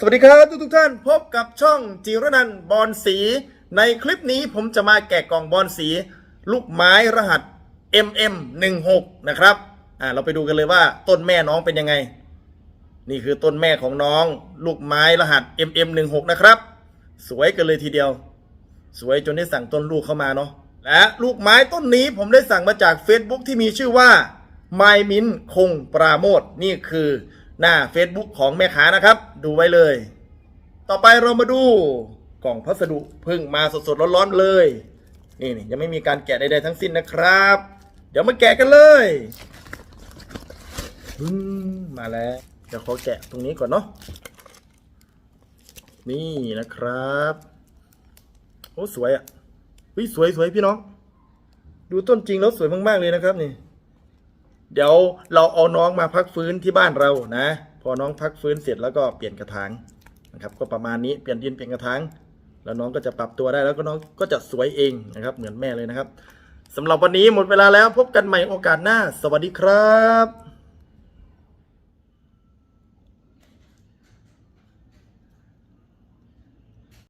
สวัสดีครับทุกทุกท่านพบกับช่องจิรนันบอลสี ในคลิปนี้ผมจะมาแกะกล่องบอลสี ลูกไม้รหัส MM16 นะครับอ่าเราไปดูกันเลยว่าต้นแม่น้องเป็นยังไง นี่คือต้นแม่ของน้อง ลูกไม้รหัส MM16 นะครับ สวยกันเลยทีเดียว สวยจนได้สั่งต้นลูกเข้ามาเนาะและลูกไม้ต้นนี้ผมได้สั่งมาจาก Facebook ที่มีชื่อว่า m y m i n คงปราโมทนี่คือ หน้า Facebook ของแม่ค้านะครับ ดูไว้เลย ต่อไปเรามาดูกล่องพัสดุเพิ่งมาสดๆร้อนๆเลย นี่นี่ยังไม่มีการแกะใดๆทั้งสิ้นนะครับ เดี๋ยวมาแกะกันเลยอืมมาแล้ว เดี๋ยวขอแกะตรงนี้ก่อนเนาะนี่นะครับโอ้สวยอะวิสวยสวยพี่น้อง ดูต้นจริงแล้วสวยมากๆเลยนะครับนี่ เดี๋ยวเราเอาน้องมาพักฟื้นที่บ้านเรานะ พอน้องพักฟื้นเสร็จแล้วก็เปลี่ยนกระถางนะครับ ก็ประมาณนี้เปลี่ยนดินเปลี่ยนกระถางแล้วน้องก็จะปรับตัวได้แล้วก็น้องก็จะสวยเองนะครับ เหมือนแม่เลยนะครับสำหรับวันนี้หมดเวลาแล้วพบกันใหม่โอกาสหน้า สวัสดีครับ